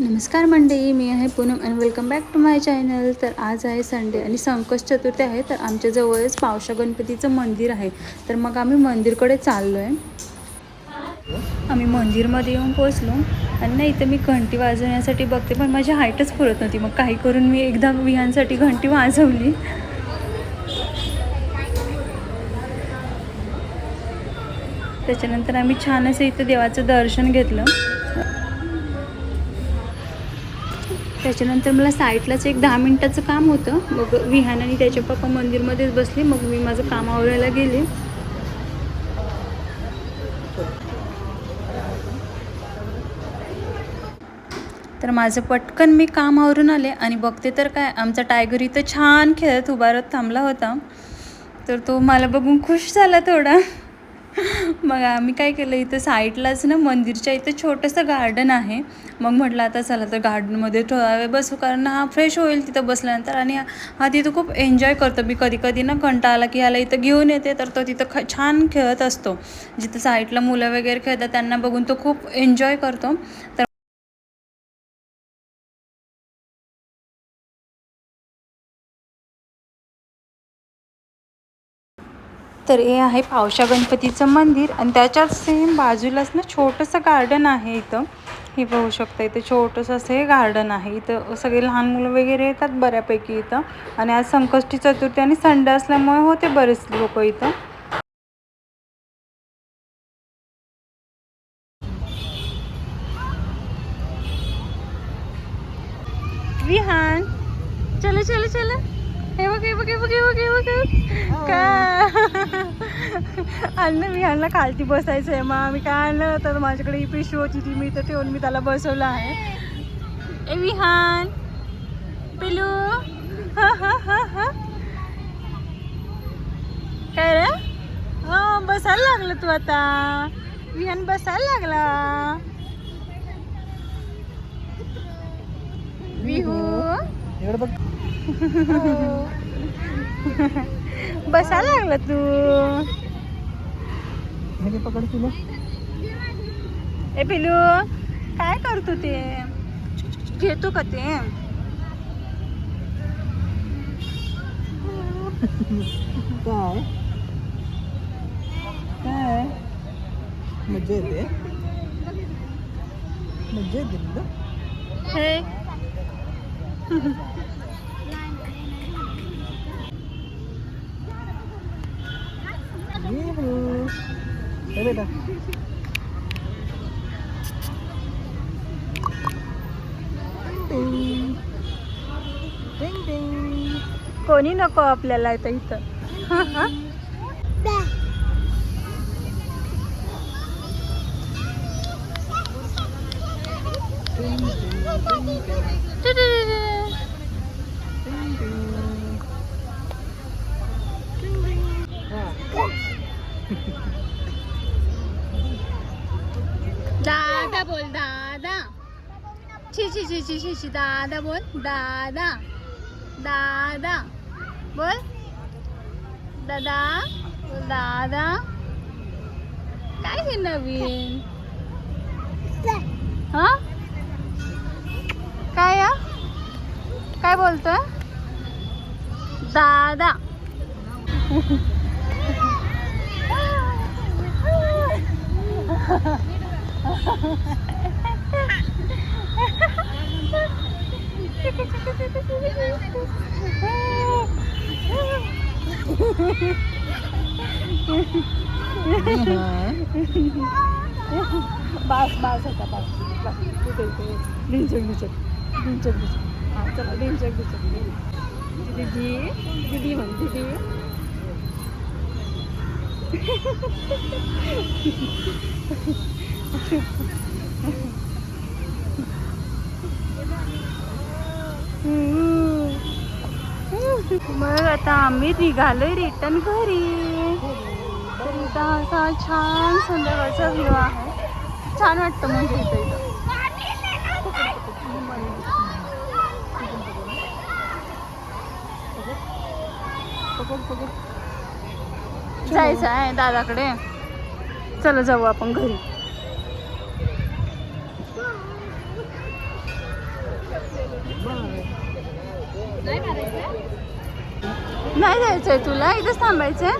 नमस्कार मंडळी मी आहे Poonam and welcome back to my channel तर आज आहे संडे आणि संकष्ट चतुर्थी आहे. तर आमच्या जवळच पावसा गणपतीचं मंदिर आहे. तर मग आम्ही मंदिरकडे चाललो आहे आम्ही मंदिरमध्ये येऊन पोचलो आणि नाही इथं मी घंटी वाजवण्यासाठी बघते पण माझी हाईटच पुरत नव्हती. मग काही करून मी एकदा विहांसाठी घंटी वाजवली. त्याच्यानंतर आम्ही छान असं इथं देवाचं दर्शन घेतलं. त्याच्यानंतर मला साईटलाच एक दहा मिनटाचं काम होतं. मग विहान आणि त्याचे पप्पा मंदिरमध्येच बसले. मग मी माझं काम आवरायला गेले. तर माझं पटकन मी काम आवरून आले. आणि बघते तर काय आमचा टायगर इथं छान खेळत उभारत थांबला होता. तर तो मला बघून खुश झाला थोडा. मग आम्ही काय केलं इथं साईडलाच ना मंदिरच्या इथं छोटंसं गार्डन आहे. मग म्हटलं आता चला तर गार्डनमध्ये थोडा वेळ बसू कारण हा फ्रेश होईल तिथं बसल्यानंतर आणि हा तिथं खूप एन्जॉय करतो मी. कधी कधी ना कंटाळा आला की ह्याला इथं घेऊन येते तर तो तिथं ख छान खेळत असतो. जिथं साईडला मुलं वगैरे खेळतात त्यांना बघून तो खूप एन्जॉय करतो. तर तर हे आहे पावशा गणपतीचं मंदिर आणि त्याच्याच सेम बाजूलाच ना छोटंसं गार्डन आहे इथं. हे बघू शकता इथं छोटंसं असं हे गार्डन आहे. इथं सगळे लहान मुलं वगैरे येतात बऱ्यापैकी इथं. आणि आज संकष्टी चतुर्थी आणि संडे असल्यामुळे होते बरेच लोक इथं. विहान चलो चलो चलो. बघ हे बघ हे बघ हे बघ. हे. बघ का आणि विहानला खालती बसायचं आहे मग आम्ही काय आणलं? तर माझ्याकडे ही पिशवी होती ती मी इथं ठेवून मी त्याला बसवलं आहे. ए विहान. पिलू. हा हा हा हा. काय रे? हा बसायला लागलं तू आता. विहान बसायला लागला. विहू. बघ. बसायला लागला तू. पकड तुला. ए पिलू काय करतो ते? घेतो का ते? काय? काय? मज्जा येते. मज्जा येते हे? हे बेटा टिंग टिंग टिंग कोणी नको आपल्याला इथं इथं दादा बोल दादा. छी छी छी छी छी ची दादा बोल दादा. दादा. बोल. दादा. बोल दादा. काय हे नवीन? हा? काय काय बोलतोय? दादा. बास बास होता बास बास कुठे इथे ढिंचक ढिंचक ढिंचक ढिंचक हां चला ढिंचक ढिंचक दीदी दीदी म्हण दीदी मग आता आम्ही निघालोय रिटर्न घरी. तर इथं असा छान संध्याकाळचा व्ह्यू आहे. छान वाटतं म्हणजे इथं इथं. जायचं आहे दादाकडे. चला जाऊ आपण घरी. नाही जायचंय तुला इथेच थांबायचंय.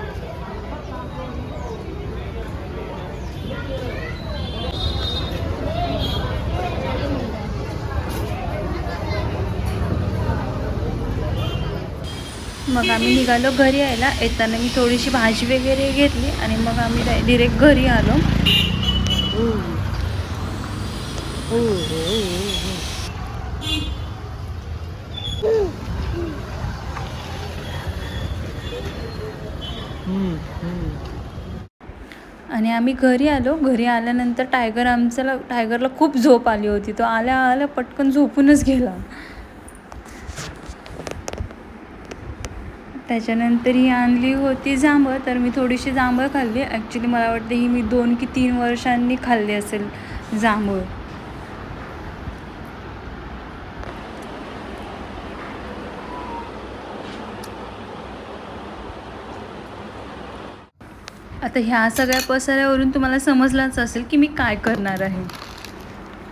मग आम्ही निघालो घरी यायला. येताना मी थोडीशी भाजी वगैरे घेतली आणि मग आम्ही डिरेक्ट घरी आलो. हो, हो, हो, आणि आम्ही घरी आलो. घरी आल्यानंतर टायगर आमच्याला टायगरला खूप झोप आली होती. तो आल्या आल्या पटकन झोपूनच गेला. त्याच्यानंतर ही आणली होती जांभळ. तर मी थोडीशी जांभळ खाल्ली. ॲक्च्युली मला वाटतं ही मी दोन की तीन वर्षांनी खाल्ली असेल जांभूळ. आता ह्या सगळ्या पसाऱ्यावरून तुम्हाला समजलाच असेल की मी काय करणार आहे.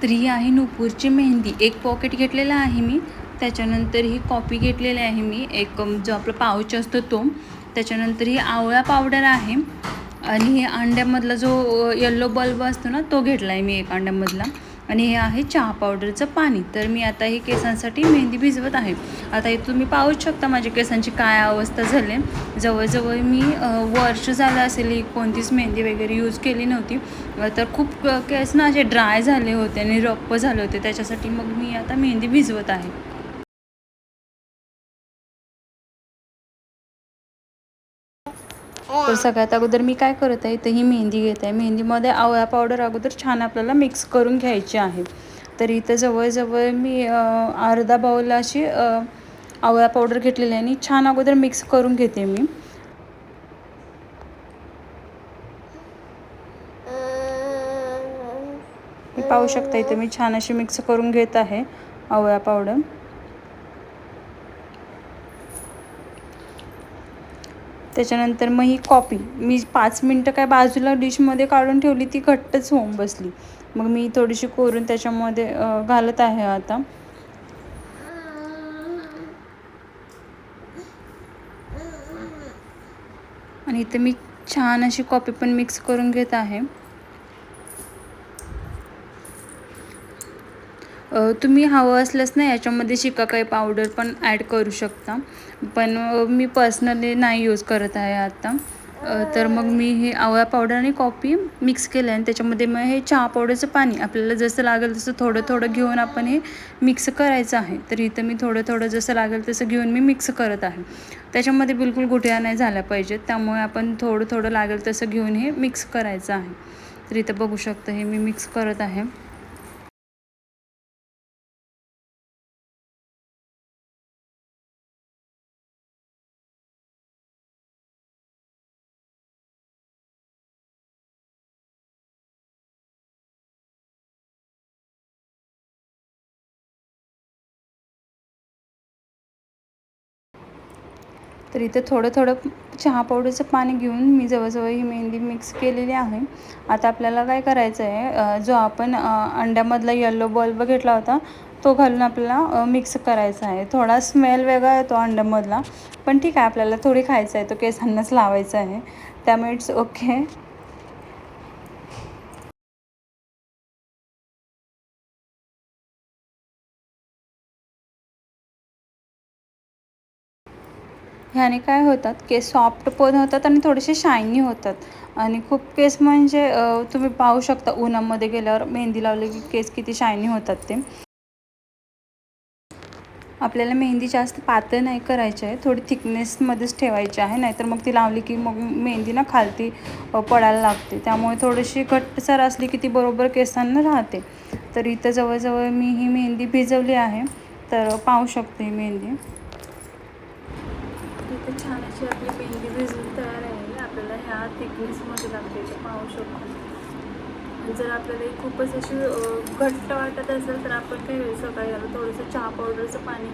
तर ही आहे नुपूरची मेहंदी. एक पॉकेट घेतलेला आहे मी. त्याच्यानंतर ही कॉपी घेतलेली आहे मी. एक जो आपला पाऊच असतो तो. त्याच्यानंतर ही आवळा पावडर आहे. आणि हे अंड्यामधला जो येल्लो बल्ब असतो ना तो घेतला आहे मी एक अंड्यामधला. आणि हे आहे चहा पावडरचं पाणी. तर मी आता हे केसांसाठी मेहंदी भिजवत आहे. आता हे तुम्ही पाहूच शकता माझ्या केसांची काय अवस्था झाली आहे. जवळजवळ मी वर्ष झालं असेल ही कोणतीच मेहंदी वगैरे यूज केली नव्हती. तर खूप केस ना असे ड्राय झाले होते आणि रप्प झाले होते. त्याच्यासाठी मग मी आता मेहंदी भिजवत आहे. सगळ्यात अगोदर मी काय करत आहे इथं ही मेहंदी घेत आहे. मेहंदीमध्ये आवळा पावडर अगोदर छान आपल्याला मिक्स करून घ्यायची आहे. तर इथं जवळजवळ मी अर्धा बाऊल अशी आवळा पावडर घेतलेली आहे आणि छान अगोदर मिक्स करून घेते मी. पाहू शकता इथे मी छान अशी मिक्स करून घेत आहे आवळा पावडर त्याच्यानंतर मग ही कॉपी. मी पाच मिनटं काय बाजूला डिशमध्ये काढून ठेवली ती घट्टच होऊन बसली. मग मी थोडीशी कोरून त्याच्यामध्ये घालत आहे आता. आणि इथे मी छान अशी कॉपी पण मिक्स करून घेत आहे. तुम्ही हवं असल्यास ना याच्यामध्ये शिकाकाई पावडर पण ॲड करू शकता. पण मी पर्सनली नाही यूज करत आहे आता. तर मग मी हे आवळा पावडर आणि कॉफी मिक्स केलं आणि त्याच्यामध्ये मग हे चहा पावडरचं पाणी आपल्याला जसं लागेल तसं थोडं थोडं घेऊन आपण हे मिक्स करायचं आहे. तर इथं मी थोडं थोडं जसं लागेल तसं घेऊन मी मिक्स करत आहे. त्याच्यामध्ये बिलकुल गुठळ्या नाही झाल्या पाहिजेत. त्यामुळे आपण थोडं थोडं लागेल तसं घेऊन हे मिक्स करायचं आहे. तर इथं बघू शकतं हे मी मिक्स करत आहे. तर इथे थोडं थोडं चहा पावडरचं पाणी घेऊन मी जवळजवळ ही मेहंदी मिक्स केलेली आहे. आता आपल्याला काय करायचं आहे जो आपण अंड्यामधला येल्लो बल्ब घेतला होता तो घालून आपल्याला मिक्स करायचा आहे. थोडा स्मेल वेगळा येतो अंड्यामधला पण ठीक आहे आपल्याला थोडी खायचं आहे तो केसांनाच लावायचा आहे. त्यामुळे इट्स ओके ह्याने काय होतात केस सॉफ्ट पण होतात आणि थोडेसे शायनी होतात. आणि खूप केस म्हणजे तुम्ही पाहू शकता उन्हामध्ये गेल्यावर मेहंदी लावली की केस किती शायनी होतात ते. आपल्याला मेहंदी जास्त पातळ नाही करायची आहे थोडी थिकनेसमध्येच ठेवायची आहे नाहीतर मग ती लावली की मग मेहंदी ना खालती पडायला लागते. त्यामुळे थोडीशी घट्टसर असली की ती बरोबर केसांना राहते. तर इथं जवळजवळ मी ही मेहंदी भिजवली आहे तर पाहू शकते मेहंदी. छान अशी आपली मेहंदी भिजून तयार आहे. आपल्याला ह्या थिकनेसमध्ये लागते ते पाहू शकतो. जर आपल्याला ही खूपच अशी घट्ट वाटत असेल तर आपण काय होईल सकाळी याला थोडंसं चहा पावडरचं पाणी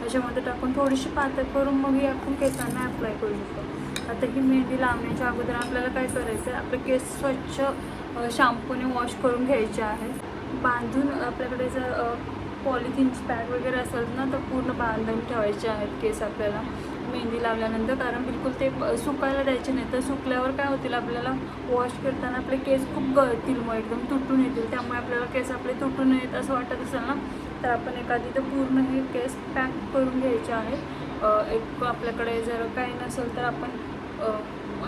त्याच्यामध्ये टाकून थोडीशी पातळ करून मग ही आपण केसांना अप्लाय करू शकतो. आता ही मेहंदी लावण्याच्या अगोदर आपल्याला काय करायचं आहे आपले केस स्वच्छ शॅम्पूने वॉश करून घ्यायचे आहे. बांधून आपल्याकडे जर पॉलिथिनची बॅग वगैरे असेल ना तर पूर्ण बांधून ठेवायचे आहेत केस आपल्याला. मेहंदी लावल्यानंतर कारण बिलकुल ते सुकायला द्यायचे नाही तर सुकल्यावर काय होतील आपल्याला वॉश करताना आपले केस खूप गळतील मग एकदम तुटून येतील. त्यामुळे आपल्याला केस आपले तुटून येत असं वाटत असेल ना तर आपण एखादी तर पूर्ण हे केस पॅक करून घ्यायचे आहेत. एक आपल्याकडे जर काही नसेल तर आपण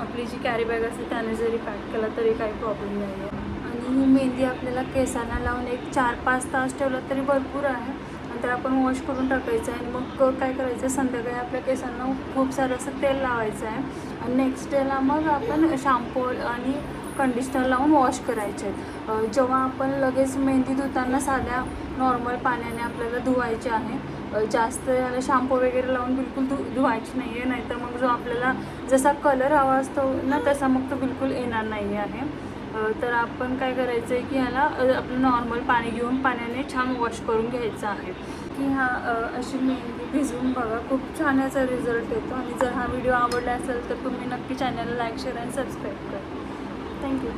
आपली जी कॅरी बॅग असते त्याने जरी पॅक केला तरी काही प्रॉब्लेम नाही आहे ही मेहंदी आपल्याला केसांना लावून एक चार पाच तास ठेवलं तरी भरपूर आहे. नंतर आपण वॉश करून टाकायचं आहे. आणि मग काय करायचं? संध्याकाळी आपल्या केसांना खूप सारं असं तेल लावायचं आहे. आणि नेक्स्ट डेला मग आपण शॅम्पू आणि कंडिशनर लावून वॉश करायचे आहेत. जेव्हा आपण लगेच मेहंदी धुताना साध्या नॉर्मल पाण्याने आपल्याला धुवायचे आहे. जास्त याला शॅम्पू वगैरे लावून बिलकुल धु धुवायची नाही आहे नाहीतर मग जो आपल्याला जसा कलर हवा असतो ना तसा मग तो बिलकुल येणार नाही आहे. तर आपण काय करायचं आहे की ह्याला आपलं नॉर्मल पाणी घेऊन पाण्याने छान वॉश करून घ्यायचं आहे. की हा अशी मेहंदी भिजवून बघा खूप छान याचा रिझल्ट येतो. आणि जर हा व्हिडिओ आवडला असेल तर तुम्ही नक्की चॅनलला लाईक शेअर आणि सबस्क्राईब करा. Thank you